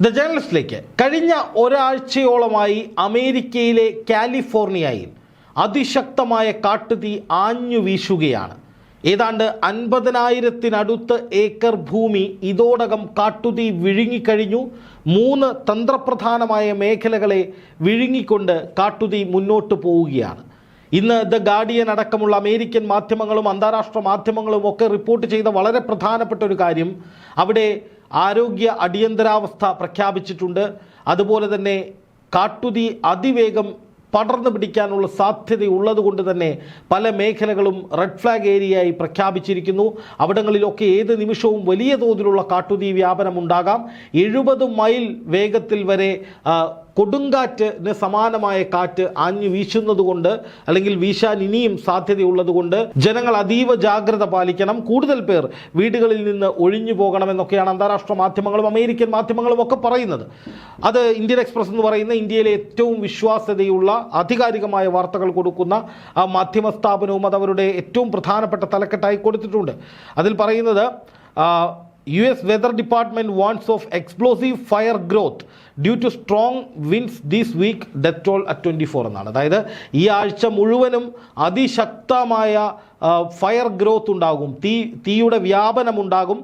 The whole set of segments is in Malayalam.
ദ ജേണലിസ്റ്റിലേക്ക് കഴിഞ്ഞ ഒരാഴ്ചയോളമായി അമേരിക്കയിലെ കാലിഫോർണിയയിൽ അതിശക്തമായ കാട്ടുതീ ആഞ്ഞു വീശുകയാണ്. ഏതാണ്ട് അൻപതിനായിരത്തിനടുത്ത് ഏക്കർ ഭൂമി ഇതോടകം കാട്ടുതീ വിഴുങ്ങിക്കഴിഞ്ഞു. മൂന്ന് തന്ത്രപ്രധാനമായ മേഖലകളെ വിഴുങ്ങിക്കൊണ്ട് കാട്ടുതീ മുന്നോട്ട് പോവുകയാണ്. ഇന്ന് ദ ഗാർഡിയൻ അടക്കമുള്ള അമേരിക്കൻ മാധ്യമങ്ങളും അന്താരാഷ്ട്ര മാധ്യമങ്ങളും ഒക്കെ റിപ്പോർട്ട് ചെയ്ത വളരെ പ്രധാനപ്പെട്ട ഒരു കാര്യം അവിടെ ആരോഗ്യ അടിയന്തരാവസ്ഥ പ്രഖ്യാപിച്ചിട്ടുണ്ട്. അതുപോലെ തന്നെ കാട്ടുതീ അതിവേഗം പടർന്നു പിടിക്കാനുള്ള സാധ്യതയുള്ളത് കൊണ്ട് തന്നെ പല മേഖലകളും റെഡ് ഫ്ലാഗ് ഏരിയയായി പ്രഖ്യാപിച്ചിരിക്കുന്നു. അവിടങ്ങളിലൊക്കെ ഏത് നിമിഷവും വലിയ തോതിലുള്ള കാട്ടുതീ വ്യാപനം ഉണ്ടാകാം. എഴുപത് മൈൽ വേഗത്തിൽ വരെ കൊടുങ്കാറ്റിന് സമാനമായ കാറ്റ് ആഞ്ഞു വീശുന്നതുകൊണ്ട് അല്ലെങ്കിൽ വീശാൻ ഇനിയും സാധ്യതയുള്ളതുകൊണ്ട് ജനങ്ങൾ അതീവ ജാഗ്രത പാലിക്കണം. കൂടുതൽ പേർ വീടുകളിൽ നിന്ന് ഒഴിഞ്ഞു പോകണമെന്നൊക്കെയാണ് അന്താരാഷ്ട്ര മാധ്യമങ്ങളും അമേരിക്കൻ മാധ്യമങ്ങളും ഒക്കെ പറയുന്നത്. അത് ഇന്ത്യൻ എക്സ്പ്രസ് എന്ന് പറയുന്ന ഇന്ത്യയിലെ ഏറ്റവും വിശ്വാസ്യതയുള്ള ആധികാരികമായ വാർത്തകൾ കൊടുക്കുന്ന ആ മാധ്യമ സ്ഥാപനവും അത് അവരുടെ ഏറ്റവും പ്രധാനപ്പെട്ട തലക്കെട്ടായി കൊടുത്തിട്ടുണ്ട്. അതിൽ പറയുന്നത് U S weather department warns of explosive fire growth. Due to strong winds these week death toll at twenty four എന്നാണ്. അതായത് ഈ ആഴ്ച മുഴുവനും അതിശക്തമായ ഫയർ ഗ്രോത്ത് ഉണ്ടാകും. തീ തീയുടെ വ്യാപനം ഉണ്ടാകും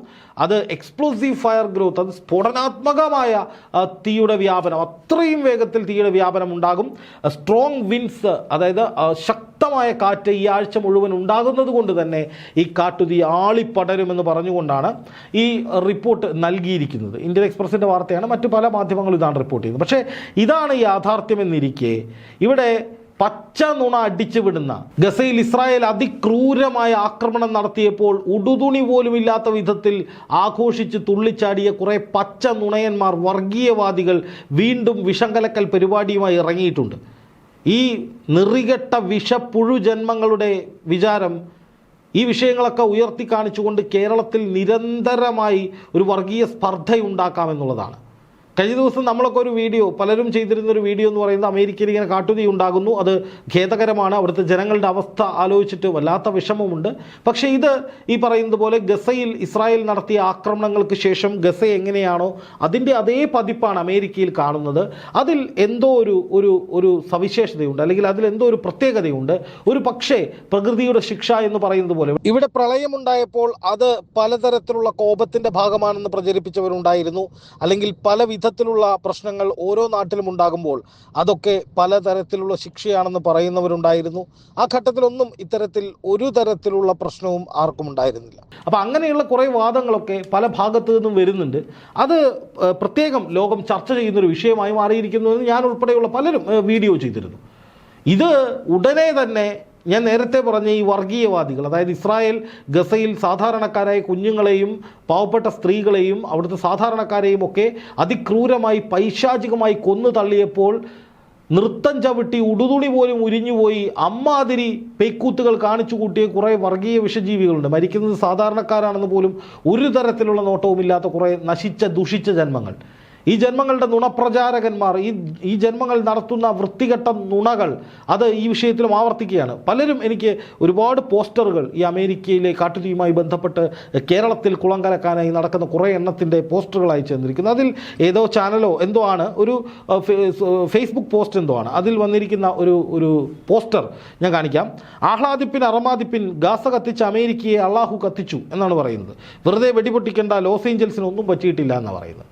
അത് എക്സ്പ്ലോസീവ് ഫയർ ഗ്രോത്ത് അത് സ്ഫോടനാത്മകമായ തീയുടെ വ്യാപനം അത്രയും വേഗത്തിൽ തീയുടെ വ്യാപനം ഉണ്ടാകും. സ്ട്രോങ് വിൻസ് അതായത് ശക്തമായ കാറ്റ് ഈ ആഴ്ച മുഴുവൻ ഉണ്ടാകുന്നത് കൊണ്ട് തന്നെ ഈ കാട്ടുതീ ആളിപ്പടരുമെന്ന് പറഞ്ഞുകൊണ്ടാണ് ഈ റിപ്പോർട്ട് നൽകിയിരിക്കുന്നത്. ഇന്ത്യൻ എക്സ്പ്രസിന്റെ വാർത്തയാണ്. മറ്റു പല മാധ്യമങ്ങളും ഇതാണ് റിപ്പോർട്ട് ചെയ്യുന്നത് പക്ഷേ ഇതാണ് യാഥാർത്ഥ്യമെന്നിരിക്കെ ഇവിടെ പച്ച നുണ അടിച്ചു വിടുന്ന ഗസയിൽ ഇസ്രായേൽ അതിക്രൂരമായ ആക്രമണം നടത്തിയപ്പോൾ ഉടുതുണി പോലും ഇല്ലാത്ത വിധത്തിൽ ആഘോഷിച്ച് തുള്ളിച്ചാടിയ കുറേ പച്ച നുണയന്മാർ വർഗീയവാദികൾ വീണ്ടും വിഷംകലക്കൽ പരിപാടിയുമായി ഇറങ്ങിയിട്ടുണ്ട്. ഈ നിറികെട്ട വിഷപ്പുഴു ജന്മങ്ങളുടെ വിചാരം ഈ വിഷയങ്ങളൊക്കെ ഉയർത്തി കാണിച്ചുകൊണ്ട് കേരളത്തിൽ നിരന്തരമായി ഒരു വർഗീയ സ്പർദ്ധയുണ്ടാക്കാമെന്നുള്ളതാണ് കഴിഞ്ഞ ദിവസം നമ്മളൊക്കെ ഒരു വീഡിയോ പലരും ചെയ്തിരുന്ന ഒരു വീഡിയോ എന്ന് പറയുന്നത് അമേരിക്കയിൽ ഇങ്ങനെ കാട്ടുതീ ഉണ്ടാകുന്നു. അത് ഖേദകരമാണ്. അവിടുത്തെ ജനങ്ങളുടെ അവസ്ഥ ആലോചിച്ചിട്ട് വല്ലാത്ത വിഷമമുണ്ട്. പക്ഷേ ഇത് ഈ പറയുന്നത് പോലെ ഗസയിൽ ഇസ്രായേൽ നടത്തിയ ആക്രമണങ്ങൾക്ക് ശേഷം ഗസ എങ്ങനെയാണോ അതിന്റെ അതേ പതിപ്പാണ് അമേരിക്കയിൽ കാണുന്നത്. അതിൽ എന്തോ ഒരു ഒരു ഒരു സവിശേഷതയുണ്ട്. അല്ലെങ്കിൽ അതിൽ എന്തോ ഒരു പ്രത്യേകതയുണ്ട്. ഒരു പക്ഷേ പ്രകൃതിയുടെ ശിക്ഷ എന്ന് പറയുന്നത് പോലെ ഇവിടെ പ്രളയമുണ്ടായപ്പോൾ അത് പലതരത്തിലുള്ള കോപത്തിന്റെ ഭാഗമാണെന്ന് പ്രചരിപ്പിച്ചവരുണ്ടായിരുന്നു. അല്ലെങ്കിൽ പല വിധത്തിലുള്ള പ്രശ്നങ്ങൾ ഓരോ നാട്ടിലും ഉണ്ടാകുമ്പോൾ അതൊക്കെ പലതരത്തിലുള്ള ശിക്ഷയാണെന്ന് പറയുന്നവരുണ്ടായിരുന്നു. ആ ഘട്ടത്തിലൊന്നും ഇത്തരത്തിൽ ഒരു തരത്തിലുള്ള പ്രശ്നവും ആർക്കും ഉണ്ടായിരുന്നില്ല. അപ്പം അങ്ങനെയുള്ള കുറേ വാദങ്ങളൊക്കെ പല ഭാഗത്തു നിന്നും വരുന്നുണ്ട്. അത് പ്രത്യേകം ലോകം ചർച്ച ചെയ്യുന്നൊരു വിഷയമായി മാറിയിരിക്കുന്നു എന്ന് ഞാൻ ഉൾപ്പെടെയുള്ള പലരും വീഡിയോ ചെയ്തിരുന്നു. ഇത് ഉടനെ തന്നെ ഞാൻ നേരത്തെ പറഞ്ഞ ഈ വർഗീയവാദികൾ അതായത് ഇസ്രായേൽ ഗസയിൽ സാധാരണക്കാരായ കുഞ്ഞുങ്ങളെയും പാവപ്പെട്ട സ്ത്രീകളെയും അവിടുത്തെ സാധാരണക്കാരെയും ഒക്കെ അതിക്രൂരമായി പൈശാചികമായി കൊന്നു തള്ളിയപ്പോൾ നൃത്തം ചവിട്ടി ഉടുതുണി പോലും ഉരിഞ്ഞുപോയി അമ്മാതിരി പെയ്ക്കൂത്തുകൾ കാണിച്ചു കൂട്ടിയ കുറേ വർഗീയ വിഷജീവികളുണ്ട്. മരിക്കുന്നത് സാധാരണക്കാരാണെന്ന് പോലും ഒരു തരത്തിലുള്ള നോട്ടവുമില്ലാത്ത കുറേ നശിച്ച ദുഷിച്ച ജന്മങ്ങൾ. ഈ ജന്മങ്ങളുടെ നുണപ്രചാരകന്മാർ ഈ ഈ ജന്മങ്ങൾ നടത്തുന്ന വൃത്തികെട്ട നുണകൾ അത് ഈ വിഷയത്തിലും ആവർത്തിക്കുകയാണ്. പലരും എനിക്ക് ഒരുപാട് പോസ്റ്ററുകൾ ഈ അമേരിക്കയിലെ കാട്ടുതീയുമായി ബന്ധപ്പെട്ട് കേരളത്തിൽ കുളം കലക്കാനായി നടക്കുന്ന കുറേ എണ്ണത്തിന്റെ പോസ്റ്ററുകൾ അയച്ചു തന്നിരിക്കുന്നു അതിൽ ഏതോ ചാനലോ എന്തോ ആണ് ഒരു ഫേസ്ബുക്ക് പോസ്റ്റ് എന്തോ ആണ്. അതിൽ വന്നിരിക്കുന്ന ഒരു ഒരു പോസ്റ്റർ ഞാൻ കാണിക്കാം. ആഹ്ലാദിപ്പിൻ അറമാദിപ്പിൻ ഗാസ കത്തിച്ച അമേരിക്കയെ അള്ളാഹു കത്തിച്ചു എന്നാണ് പറയുന്നത്. വെറുതെ വെടിപൊട്ടിക്കേണ്ട ലോസ് ഏഞ്ചൽസിന് ഒന്നും പറ്റിയിട്ടില്ല എന്നാണ് പറയുന്നത്.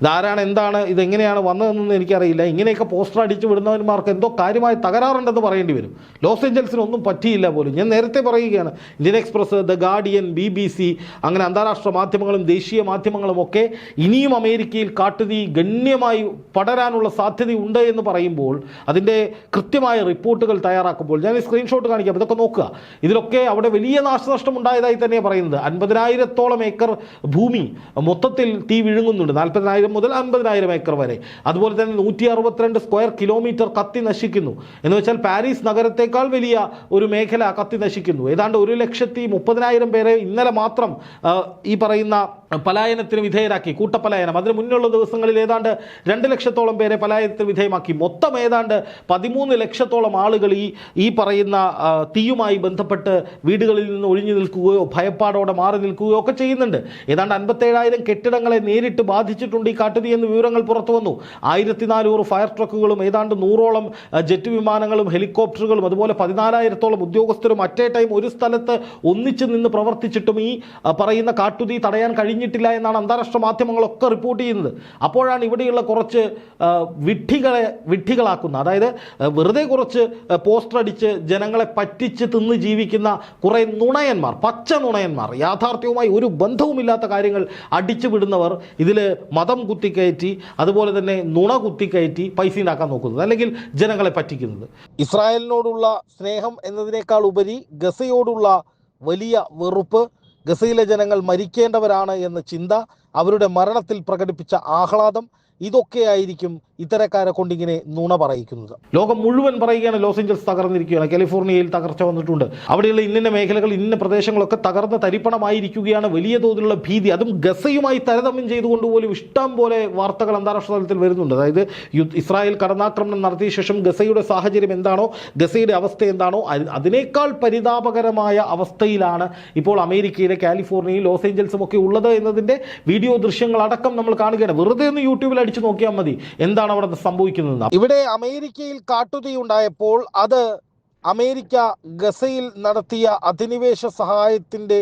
ഇതാരാണ് എന്താണ് ഇതെങ്ങനെയാണ് വന്നതെന്നൊന്നും എനിക്കറിയില്ല. ഇങ്ങനെയൊക്കെ പോസ്റ്റർ അടിച്ചു വിടുന്നവന്മാർക്ക് എന്തോ കാര്യമായി തകരാറുണ്ടെന്ന് പറയേണ്ടി വരും. ലോസ് ഏഞ്ചൽസിന് ഒന്നും പറ്റിയില്ല പോലും. ഞാൻ നേരത്തെ പറയുകയാണ് Indian Express the Guardian B B C അങ്ങനെ അന്താരാഷ്ട്ര മാധ്യമങ്ങളും ദേശീയ മാധ്യമങ്ങളും ഒക്കെ ഇനിയും അമേരിക്കയിൽ കാട്ടുതീ ഗണ്യമായി പടരാനുള്ള സാധ്യതയുണ്ട് എന്ന് പറയുമ്പോൾ അതിന്റെ കൃത്യമായ റിപ്പോർട്ടുകൾ തയ്യാറാക്കുമ്പോൾ ഞാൻ ഈ സ്ക്രീൻഷോട്ട് കാണിക്കാം. ഇതൊക്കെ നോക്കുക. ഇതിലൊക്കെ അവിടെ വലിയ നാശനഷ്ടം ഉണ്ടായതായി തന്നെയാണ് പറയുന്നത്. അൻപതിനായിരത്തോളം ഏക്കർ ഭൂമി മൊത്തത്തിൽ തീ വിഴുങ്ങുന്നുണ്ട്. നാൽപ്പതിനായിരം മുതൽ അൻപതിനായിരം ഏക്കർ വരെ. അതുപോലെ തന്നെ നൂറ്റി അറുപത്തിരണ്ട് സ്ക്വയർ കിലോമീറ്റർ കത്തി നശിക്കുന്നു. എന്ന് വെച്ചാൽ പാരീസ് നഗരത്തേക്കാൾ വലിയ ഒരു മേഖല കത്തി നശിക്കുന്നു. ഏതാണ്ട് ഒരു ലക്ഷത്തി മുപ്പതിനായിരം പേരെ ഇന്നലെ മാത്രം ഈ പറയുന്ന പലായനത്തിന് വിധേയരാക്കി. കൂട്ടപ്പലായനം. അതിന് മുന്നുള്ള ദിവസങ്ങളിൽ ഏതാണ്ട് രണ്ട് ലക്ഷത്തോളം പേരെ പലായനത്തിന് വിധേയമാക്കി. മൊത്തം ഏതാണ്ട് പതിമൂന്ന് ലക്ഷത്തോളം ആളുകൾ ഈ ഈ പറയുന്ന തീയുമായി ബന്ധപ്പെട്ട് വീടുകളിൽ നിന്ന് ഒഴിഞ്ഞു നിൽക്കുകയോ ഭയപ്പാടോടെ മാറി നിൽക്കുകയോ ഒക്കെ ചെയ്യുന്നുണ്ട്. ഏതാണ്ട് അൻപത്തേഴായിരം കെട്ടിടങ്ങളെ നേരിട്ട് ബാധിച്ചിട്ടുണ്ട് ഈ കാട്ടുതീ എന്ന് വിവരങ്ങൾ പുറത്തു വന്നു. ആയിരത്തി നാനൂറ് ഫയർ ട്രക്കുകളും ഏതാണ്ട് നൂറോളം ജെറ്റ് വിമാനങ്ങളും ഹെലികോപ്റ്ററുകളും അതുപോലെ പതിനാലായിരത്തോളം ഉദ്യോഗസ്ഥരും അറ്റേ ടൈം ഒരു സ്ഥലത്ത് ഒന്നിച്ചു നിന്ന് പ്രവർത്തിച്ചിട്ടും ഈ പറയുന്ന കാട്ടുതീ തടയാൻ കഴിഞ്ഞിട്ടില്ല എന്നാണ് അന്താരാഷ്ട്ര മാധ്യമങ്ങളൊക്കെ റിപ്പോർട്ട് ചെയ്യുന്നത്. അപ്പോഴാണ് ഇവിടെയുള്ള കുറച്ച് വിഡ്ഢികളെ വിഡ്ഢികളാക്കുന്ന അതായത് വെറുതെ കുറച്ച് പോസ്റ്റർ അടിച്ച് ജനങ്ങളെ പറ്റിച്ച് തിന്ന് ജീവിക്കുന്ന കുറേ നുണയന്മാർ പച്ച നുണയന്മാർ യാഥാർത്ഥ്യവുമായി ഒരു ബന്ധവുമില്ലാത്ത കാര്യങ്ങൾ അടിച്ചു വിടുന്നവർ ഇതിൽ മതം കുത്തിക്കയറ്റി അതുപോലെ തന്നെ നുണ കുത്തിക്കയറ്റി പൈസ ഉണ്ടാക്കാൻ നോക്കുന്നത് അല്ലെങ്കിൽ ജനങ്ങളെ പറ്റിക്കുന്നത്. ഇസ്രായേലിനോടുള്ള സ്നേഹം എന്നതിനേക്കാൾ ഉപരി ഗസയോടുള്ള വലിയ വെറുപ്പ് ഗസയിലെ ജനങ്ങൾ മരിക്കേണ്ടവരാണ് എന്ന ചിന്ത അവരുടെ മരണത്തിൽ പ്രകടിപ്പിച്ച ആഹ്ലാദം ഇതൊക്കെയായിരിക്കും ഇത്തരക്കാരെ കൊണ്ടിങ്ങനെ നുണ പറയിക്കുന്നത്. ലോകം മുഴുവൻ പറയുകയാണ് ലോസ് ഏഞ്ചൽസ് തകർന്നിരിക്കുകയാണ്. കാലിഫോർണിയയിൽ തകർച്ച വന്നിട്ടുണ്ട്. അവിടെയുള്ള ഇന്ന മേഖലകൾ ഇന്ന പ്രദേശങ്ങളൊക്കെ തകർന്ന് തരിപ്പണമായിരിക്കുകയാണ് വലിയ തോതിലുള്ള ഭീതി. അതും ഗസയുമായി താരതമ്യം ചെയ്തുകൊണ്ട് പോലും ഇഷ്ടം പോലെ വാർത്തകൾ അന്താരാഷ്ട്ര തലത്തിൽ വരുന്നുണ്ട്. അതായത് ഇസ്രായേൽ കടന്നാക്രമണം നടത്തിയ ശേഷം ഗസയുടെ സാഹചര്യം എന്താണോ ഗസയുടെ അവസ്ഥ എന്താണോ അതിനേക്കാൾ പരിതാപകരമായ അവസ്ഥയിലാണ് ഇപ്പോൾ അമേരിക്കയിലെ കാലിഫോർണിയയിൽ ലോസ് ഏഞ്ചൽസും ഒക്കെ ഉള്ളത് എന്നതിന്റെ വീഡിയോ ദൃശ്യങ്ങളടക്കം നമ്മൾ കാണുകയാണ്. വെറുതെ ഒന്ന് യൂട്യൂബിൽ അടിച്ചു നോക്കിയാൽ മതി. എന്താണ് അവിടെ സംഭവിക്കുന്നത്? ഇവിടെ അമേരിക്കയിൽ കാട്ടുതീ ഉണ്ടായപ്പോൾ അത് അമേരിക്ക ഗസയിൽ നടത്തിയ അധിനിവേശ സഹായത്തിന്റെ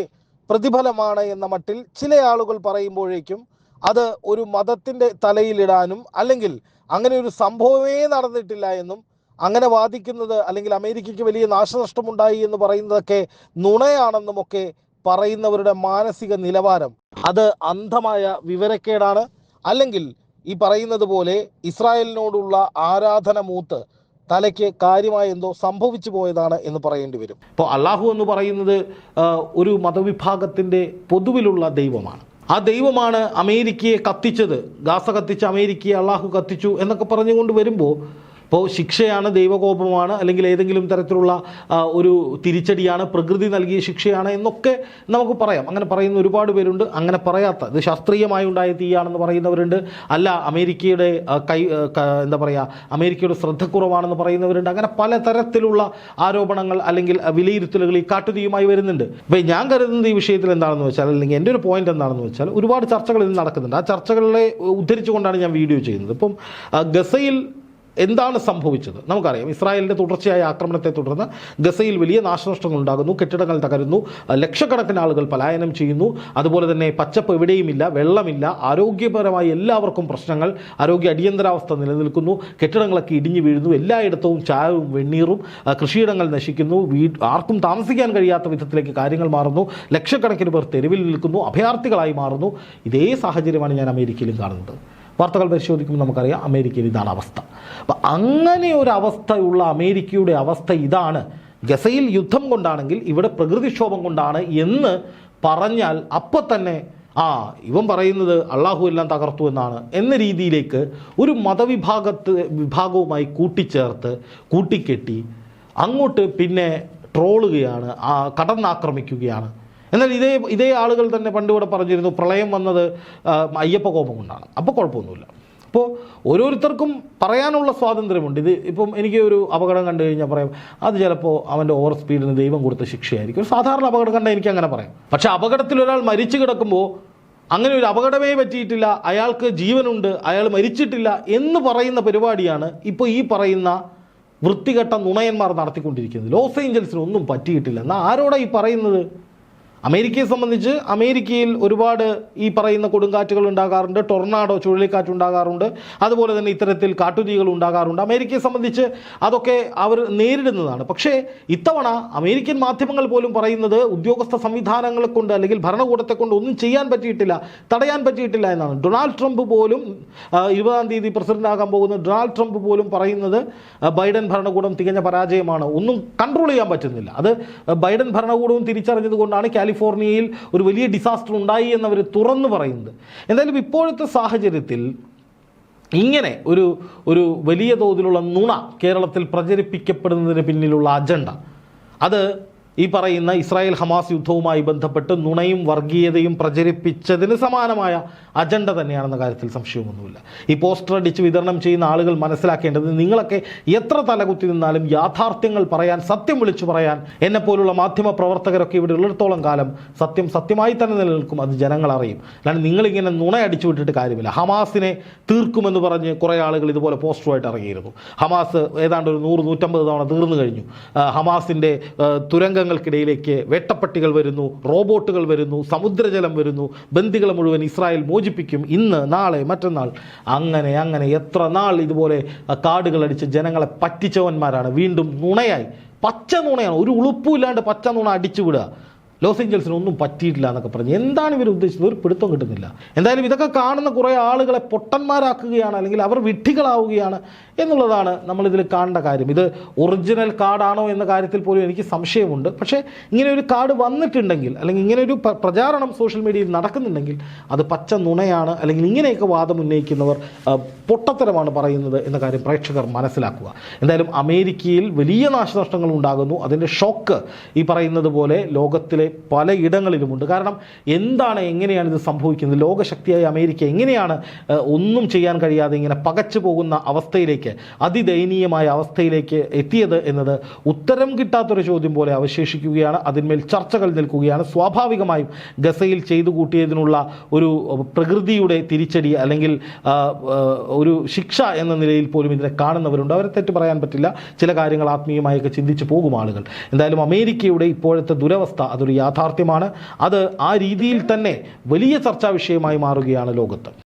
പ്രതിഫലമാണ് എന്ന മട്ടിൽ ചില ആളുകൾ പറയുമ്പോഴേക്കും അത് ഒരു മതത്തിന്റെ തലയിലിടാനും അല്ലെങ്കിൽ അങ്ങനെ ഒരു സംഭവമേ നടന്നിട്ടില്ല എന്നും അങ്ങനെ വാദിക്കുന്നത് അല്ലെങ്കിൽ അമേരിക്കയ്ക്ക് വലിയ നാശനഷ്ടമുണ്ടായി എന്ന് പറയുന്നതൊക്കെ നുണയാണെന്നുമൊക്കെ പറയുന്നവരുടെ മാനസിക നിലവാരം. അത് അന്ധമായ വിവരക്കേടാണ്. അല്ലെങ്കിൽ ഈ പറയുന്നത് പോലെ ഇസ്രായേലിനോടുള്ള ആരാധന മൂത്ത് തലയ്ക്ക് കാര്യമായ എന്തോ സംഭവിച്ചു പോയതാണ് എന്ന് പറയേണ്ടി വരും. ഇപ്പോൾ അള്ളാഹു എന്ന് പറയുന്നത് ഒരു മതവിഭാഗത്തിന്റെ പൊതുവിലുള്ള ദൈവമാണ്. ആ ദൈവമാണ് അമേരിക്കയെ കത്തിച്ചത്. ഗാസ കത്തിച്ച് അമേരിക്കയെ അള്ളാഹു കത്തിച്ചു എന്നൊക്കെ പറഞ്ഞുകൊണ്ട് വരുമ്പോൾ ഇപ്പോൾ ശിക്ഷയാണ് ദൈവകോപമാണ് അല്ലെങ്കിൽ ഏതെങ്കിലും തരത്തിലുള്ള ഒരു തിരിച്ചടിയാണ് പ്രകൃതി നൽകിയ ശിക്ഷയാണ് എന്നൊക്കെ നമുക്ക് പറയാം. അങ്ങനെ പറയുന്ന ഒരുപാട് പേരുണ്ട്. അങ്ങനെ പറയാത്ത ഇത് ശാസ്ത്രീയമായി ഉണ്ടായ തീയാണെന്ന് പറയുന്നവരുണ്ട്. അല്ല അമേരിക്കയുടെ കൈ എന്താ പറയുക അമേരിക്കയുടെ ശ്രദ്ധക്കുറവാണെന്ന് പറയുന്നവരുണ്ട്. അങ്ങനെ പല തരത്തിലുള്ള ആരോപണങ്ങൾ അല്ലെങ്കിൽ വിലയിരുത്തലുകൾ ഈ കാട്ടുതീയുമായി വരുന്നുണ്ട്. അപ്പോൾ ഞാൻ കരുതുന്നത് ഈ വിഷയത്തിൽ എന്താണെന്ന് വെച്ചാൽ അല്ലെങ്കിൽ എന്റെ ഒരു പോയിന്റ് എന്താണെന്ന് വെച്ചാൽ ഒരുപാട് ചർച്ചകൾ ഇന്ന് നടക്കുന്നുണ്ട്. ആ ചർച്ചകളെ ഉദ്ധരിച്ചുകൊണ്ടാണ് ഞാൻ വീഡിയോ ചെയ്യുന്നത്. ഇപ്പം ഗസയിൽ എന്താണ് സംഭവിച്ചത്? നമുക്കറിയാം ഇസ്രായേലിന്റെ തുടർച്ചയായ ആക്രമണത്തെ തുടർന്ന് ഗസയിൽ വലിയ നാശനഷ്ടങ്ങൾ ഉണ്ടാകുന്നു കെട്ടിടങ്ങൾ തകരുന്നു ലക്ഷക്കണക്കിന് ആളുകൾ പലായനം ചെയ്യുന്നു. അതുപോലെ തന്നെ പച്ചപ്പ് എവിടെയുമില്ല വെള്ളമില്ല ആരോഗ്യപരമായി എല്ലാവർക്കും പ്രശ്നങ്ങൾ ആരോഗ്യ അടിയന്തരാവസ്ഥ നിലനിൽക്കുന്നു കെട്ടിടങ്ങളൊക്കെ ഇടിഞ്ഞു വീഴുന്നു എല്ലായിടത്തും ചായവും വെണ്ണീറും കൃഷിയിടങ്ങൾ നശിക്കുന്നു ആർക്കും താമസിക്കാൻ കഴിയാത്ത വിധത്തിലേക്ക് കാര്യങ്ങൾ മാറുന്നു ലക്ഷക്കണക്കിന് പേർ തെരുവിൽ നിൽക്കുന്നു അഭയാർത്ഥികളായി മാറുന്നു. ഇതേ സാഹചര്യമാണ് ഞാൻ അമേരിക്കയിലും കാണുന്നത്. വാർത്തകൾ പരിശോധിക്കുമ്പോൾ നമുക്കറിയാം അമേരിക്കയിൽ ഇതാണ് അവസ്ഥ. അപ്പം അങ്ങനെ ഒരു അവസ്ഥയുള്ള അമേരിക്കയുടെ അവസ്ഥ ഇതാണ്. ഗസയിൽ യുദ്ധം കൊണ്ടാണെങ്കിൽ ഇവിടെ പ്രകൃതിക്ഷോഭം കൊണ്ടാണ് എന്ന് പറഞ്ഞാൽ അപ്പോൾ തന്നെ ആ ഇവൻ പറയുന്നത് അള്ളാഹു എല്ലാം തകർത്തു എന്നാണ് എന്ന രീതിയിലേക്ക് ഒരു മതവിഭാഗത്ത് വിഭാഗവുമായി കൂട്ടിച്ചേർത്ത് കൂട്ടിക്കെട്ടി അങ്ങോട്ട് പിന്നെ ട്രോളുകയാണ് കടന്നാക്രമിക്കുകയാണ്. എന്നാൽ ഇതേ ഇതേ ആളുകൾ തന്നെ പണ്ട് ഇവിടെ പറഞ്ഞിരുന്നു പ്രളയം വന്നത് അയ്യപ്പ കോപം കൊണ്ടാണ് അപ്പോൾ കുഴപ്പമൊന്നുമില്ല. അപ്പോൾ ഓരോരുത്തർക്കും പറയാനുള്ള സ്വാതന്ത്ര്യമുണ്ട്. ഇത് ഇപ്പം എനിക്ക് ഒരു അപകടം കണ്ടു കഴിഞ്ഞാൽ പറയാം അത് ചിലപ്പോൾ അവന്റെ ഓവർ സ്പീഡിന് ദൈവം കൊടുത്ത ശിക്ഷയായിരിക്കും. ഒരു സാധാരണ അപകടം കണ്ടാൽ എനിക്ക് അങ്ങനെ പറയാം. പക്ഷേ അപകടത്തിൽ ഒരാൾ മരിച്ചു കിടക്കുമ്പോൾ അങ്ങനെ ഒരു അപകടമേ പറ്റിയിട്ടില്ല അയാൾക്ക് ജീവനുണ്ട് അയാൾ മരിച്ചിട്ടില്ല എന്ന് പറയുന്ന പരിപാടിയാണ് ഇപ്പോൾ ഈ പറയുന്ന വൃത്തികെട്ട നുണയന്മാർ നടത്തിക്കൊണ്ടിരിക്കുന്നത്. ലോസ് ഏഞ്ചൽസിന് ഒന്നും പറ്റിയിട്ടില്ല. എന്നാൽ ആരോടാ ഈ പറയുന്നത്? അമേരിക്കയെ സംബന്ധിച്ച് അമേരിക്കയിൽ ഒരുപാട് ഈ പറയുന്ന കൊടുങ്കാറ്റുകൾ ഉണ്ടാകാറുണ്ട് ടൊർണാഡോ ചുഴലിക്കാറ്റ് ഉണ്ടാകാറുണ്ട് അതുപോലെ തന്നെ ഇത്തരത്തിൽ കാട്ടുതീകൾ ഉണ്ടാകാറുണ്ട്. അമേരിക്കയെ സംബന്ധിച്ച് അതൊക്കെ അവർ നേരിടുന്നതാണ്. പക്ഷേ ഇത്തവണ അമേരിക്കൻ മാധ്യമങ്ങൾ പോലും പറയുന്നത് ഉദ്യോഗസ്ഥ സംവിധാനങ്ങളെ കൊണ്ട് അല്ലെങ്കിൽ ഭരണകൂടത്തെ കൊണ്ട് ഒന്നും ചെയ്യാൻ പറ്റിയിട്ടില്ല തടയാൻ പറ്റിയിട്ടില്ല എന്നാണ്. ഡൊണാൾഡ് ട്രംപ് പോലും ഇരുപതാം തീയതി പ്രസിഡന്റ് ആകാൻ പോകുന്ന ഡൊണാൾഡ് ട്രംപ് പോലും പറയുന്നത് ബൈഡൻ ഭരണകൂടം തികഞ്ഞ പരാജയമാണ്. ഒന്നും കൺട്രോൾ ചെയ്യാൻ പറ്റുന്നില്ല. അത് ബൈഡൻ ഭരണകൂടവും തിരിച്ചറിഞ്ഞതുകൊണ്ടാണ് കാലിഫോർണിയയിൽ ഒരു വലിയ ഡിസാസ്റ്റർ ഉണ്ടായി എന്നവർ തുറന്നു പറയുന്നത്. എന്തായാലും ഇപ്പോഴത്തെ സാഹചര്യത്തിൽ ഇങ്ങനെ ഒരു ഒരു വലിയ തോതിലുള്ള നുണ കേരളത്തിൽ പ്രചരിപ്പിക്കപ്പെടുന്നതിന് പിന്നിലുള്ള അജണ്ട അത് ഈ പറയുന്ന ഇസ്രായേൽ ഹമാസ് യുദ്ധവുമായി ബന്ധപ്പെട്ട് നുണയും വർഗീയതയും പ്രചരിപ്പിച്ചതിന് സമാനമായ അജണ്ട തന്നെയാണെന്ന കാര്യത്തിൽ സംശയമൊന്നുമില്ല. ഈ പോസ്റ്റർ അടിച്ച് വിതരണം ചെയ്യുന്ന ആളുകൾ മനസ്സിലാക്കേണ്ടത് നിങ്ങളൊക്കെ എത്ര തലകുത്തി നിന്നാലും യാഥാർത്ഥ്യങ്ങൾ പറയാൻ സത്യം വിളിച്ചു പറയാൻ എന്നെപ്പോലുള്ള മാധ്യമ പ്രവർത്തകരൊക്കെ ഇവിടെ ഉള്ളിടത്തോളം കാലം സത്യം സത്യമായി തന്നെ നിലനിൽക്കും അത് ജനങ്ങൾ അറിയും. അല്ലാണ്ട് നിങ്ങളിങ്ങനെ നുണ അടിച്ചു വിട്ടിട്ട് കാര്യമില്ല. ഹമാസിനെ തീർക്കുമെന്ന് പറഞ്ഞ് കുറേ ആളുകൾ ഇതുപോലെ പോസ്റ്ററുമായിട്ട് ഇറങ്ങിയിരുന്നു. ഹമാസ് ഏതാണ്ട് ഒരു നൂറ് നൂറ്റമ്പത് തവണ തീർന്നു കഴിഞ്ഞു. ഹമാസിന്റെ ആ, തുരങ്കങ്ങൾക്കിടയിലേക്ക് വേട്ടപ്പട്ടികൾ വരുന്നു റോബോട്ടുകൾ വരുന്നു സമുദ്രജലം വരുന്നു ബന്ദികളെ മുഴുവൻ ഇസ്രായേൽ മോചിപ്പിക്കും. ഇന്ന് നാളെ മറ്റന്നാൾ. അങ്ങനെ അങ്ങനെ എത്ര നാൾ ഇതുപോലെ കാടുകളടിച്ച് ജനങ്ങളെ പറ്റിച്ചവന്മാരാണ്. വീണ്ടും നുണയായി. പച്ച നുണയാണ്. ഒരു ഉളുപ്പുമില്ലാണ്ട് പച്ച നുണ അടിച്ചു വിടുക. ലോസ് ഏഞ്ചൽസിന് ഒന്നും പറ്റിയിട്ടില്ല എന്നൊക്കെ പറഞ്ഞ്. എന്താണ് ഇവർ ഉദ്ദേശിച്ചത്? ഒരു പിടുത്തം കിട്ടുന്നില്ല. എന്തായാലും ഇതൊക്കെ കാണുന്ന കുറേ ആളുകളെ പൊട്ടന്മാരാക്കുകയാണ് അല്ലെങ്കിൽ അവർ വിട്ടികളാവുകയാണ് എന്നുള്ളതാണ് നമ്മളിതിൽ കാണേണ്ട കാര്യം. ഇത് ഒറിജിനൽ കാർഡാണോ എന്ന കാര്യത്തിൽ പോലും എനിക്ക് സംശയമുണ്ട്. പക്ഷേ ഇങ്ങനെ ഒരു കാർഡ് വന്നിട്ടുണ്ടെങ്കിൽ അല്ലെങ്കിൽ ഇങ്ങനെ ഒരു പ്രചാരണം സോഷ്യൽ മീഡിയയിൽ നടക്കുന്നുണ്ടെങ്കിൽ അത് പച്ച നുണയാണ് അല്ലെങ്കിൽ ഇങ്ങനെയൊക്കെ വാദം ഉന്നയിക്കുന്നവർ പൊട്ടത്തരമാണ് പറയുന്നത് എന്ന കാര്യം പ്രേക്ഷകർ മനസ്സിലാക്കുക. എന്തായാലും അമേരിക്കയിൽ വലിയ നാശനഷ്ടങ്ങൾ ഉണ്ടാകുന്നു അതിന്റെ ഷോക്ക് ഈ പറയുന്നത് പോലെ ലോകത്തിലെ പലയിടങ്ങളിലുമുണ്ട്. കാരണം എന്താണ് എങ്ങനെയാണ് ഇത് സംഭവിക്കുന്നത്? ലോകശക്തിയായ അമേരിക്ക എങ്ങനെയാണ് ഒന്നും ചെയ്യാൻ കഴിയാതെ ഇങ്ങനെ പകച്ചു പോകുന്ന അവസ്ഥയിലേക്ക് അതിദയനീയമായ അവസ്ഥയിലേക്ക് എത്തിയത് എന്നത് ഉത്തരം കിട്ടാത്തൊരു ചോദ്യം പോലെ അവശേഷിക്കുകയാണ്. അതിന്മേൽ ചർച്ചകൾ നിൽക്കുകയാണ്. സ്വാഭാവികമായും ഗസയിൽ ചെയ്തു കൂട്ടിയതിനുള്ള ഒരു പ്രകൃതിയുടെ തിരിച്ചടി അല്ലെങ്കിൽ ഒരു ശിക്ഷ എന്ന നിലയിൽ പോലും ഇതിനെ കാണുന്നവരുണ്ട്. അവരെ തെറ്റ് പറയാൻ പറ്റില്ല. ചില കാര്യങ്ങൾ ആത്മീയമായൊക്കെ ചിന്തിച്ചു പോകും ആളുകൾ. എന്തായാലും അമേരിക്കയുടെ ഇപ്പോഴത്തെ ദുരവസ്ഥ അതൊരു യാഥാർത്ഥ്യമാണ്. അത് ആ രീതിയിൽ തന്നെ വലിയ ചർച്ചാ വിഷയമായി മാറുകയാണ് ലോകത്ത്.